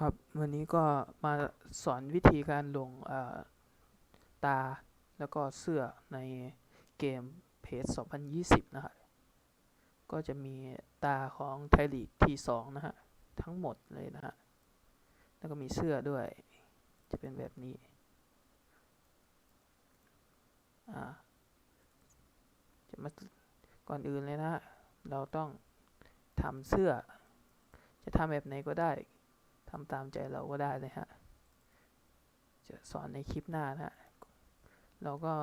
ครับวันนี้ก็มาสอนวิธีการลงตาแล้วก็เสื้อในเกมเพจ2020 นะฮะก็จะมีตาของไทยลีกที่2นะฮะ ทั้งหมดเลยนะฮะ แล้วก็มีเสื้อด้วย จะเป็นแบบนี้ อ่า จะมาก่อนอื่นเลยนะ เราต้องทำเสื้อ จะทำแบบไหนก็ได้ ทำตามใจเราก็ได้เลยฮะ จะสอนในคลิปหน้านะฮะเราก็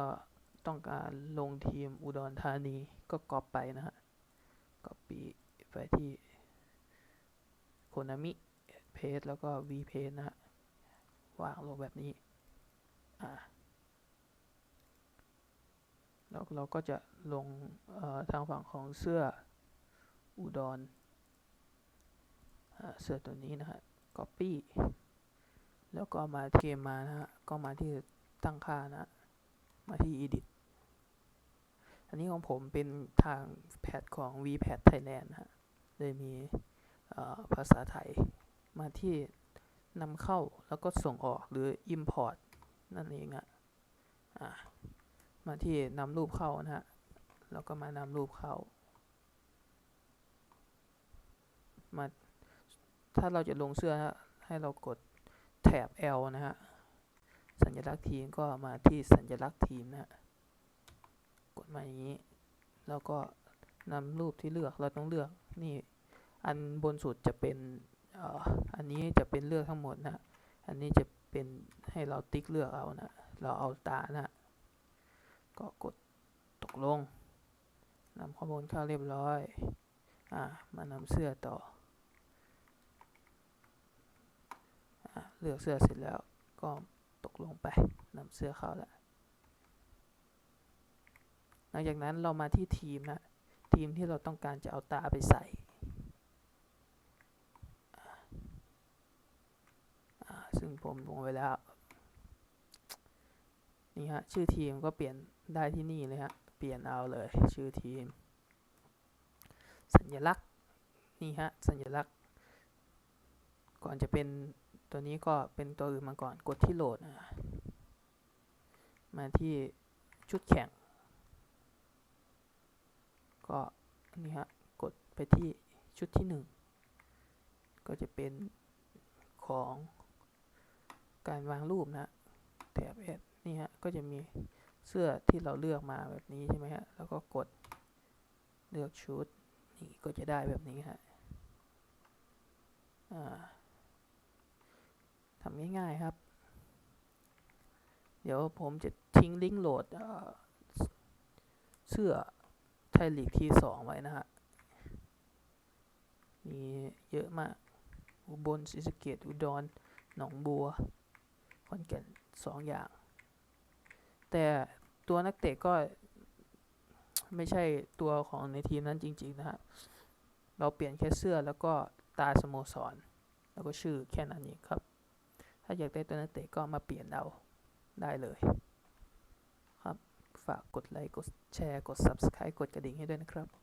ต้องการลงทีมอุดรธานีก็กรอบไปนะฮะกรอบปีไปที่โคนามิเพจแล้วก็ V เพจนะฮะวางลงแบบนี้ อ่าแล้วเราก็จะลงทางฝั่งของเสื้ออุดรเสื้อตัวนี้นะฮะ Copy แล้วก็มาเกมมานะฮะ ก็มาที่ตั้งค่านะ มาที่ Edit อันนี้ของผมเป็นทางแพทของ VPad Thailand นะฮะเลยมีภาษาไทย มาที่นำเข้าแล้วก็ส่งออกหรือ Import นั่นเองอะอะมาที่นำรูปเข้านะฮะ แล้วก็มานำรูปเข้า มา ถ้าเราจะลงเสื้อนะให้เรากดแถบ L นะฮะ สัญลักษณ์ทีมก็มาที่สัญลักษณ์ทีมนะฮะกดมาอย่างนี้ แล้วก็นำรูปที่เลือกเราต้องเลือกนี่อันบนสุดจะเป็นอันนี้จะเป็นเลือกทั้งหมดนะฮะอันนี้จะเป็นให้เราติ๊กเลือกเอานะ เราเอาตานะฮะก็กดตกลงนำข้อมูลเข้าเรียบร้อย อ่ามานำเสื้อต่อ อ่า เลือกเสื้อเสร็จแล้วก็ตกลงไปนำเสื้อเข้าแล้วหลังจากนั้นเรามาที่ทีมนะ ทีมที่เราต้องการจะเอาตาไปใส่ซึ่งผมลงไว้แล้ว นี่ฮะ ชื่อทีมก็เปลี่ยนได้ที่นี่เลยฮะ เปลี่ยนเอาเลย ชื่อทีม สัญลักษณ์ นี่ฮะ สัญลักษณ์ ก่อนจะเป็น ตัวนี้ก็เป็นตัวอื่นมาก่อนกดที่โหลดนะมาที่ชุดแข่ง ก็นี่ฮะกดไปที่ชุดที่หนึ่งก็จะเป็นของการวางรูปนะแถบเอนี่ฮะก็จะมีเสื้อที่เราเลือกมาแบบนี้ใช่ไหมฮะแล้วก็กดเลือกชุดนี่ก็จะได้แบบนี้ฮะ อ่าทำง่ายๆครับ เดี๋ยวผมจะทิ้งลิงก์โหลดเสื้อไทยลีกที่สองไว้นะฮะ มีเยอะมาก อุบลศรีสะเกดอุดร หนองบัวขอนแก่นสองอย่าง แต่ตัวนักเตะก็ไม่ใช่ตัวของในทีมนั้นจริง ๆ นะฮะ เราเปลี่ยนแค่เสื้อแล้วก็ตาสโมสร แล้วก็ชื่อแค่นั้นเองครับาอยากได้ตัวนักเตะก็มาเปลี่ยนเอาได้เลย ครับ ฝากกดไลค์ กดแชร์ กด Subscribe กดกระดิ่งให้ด้วยนะครับ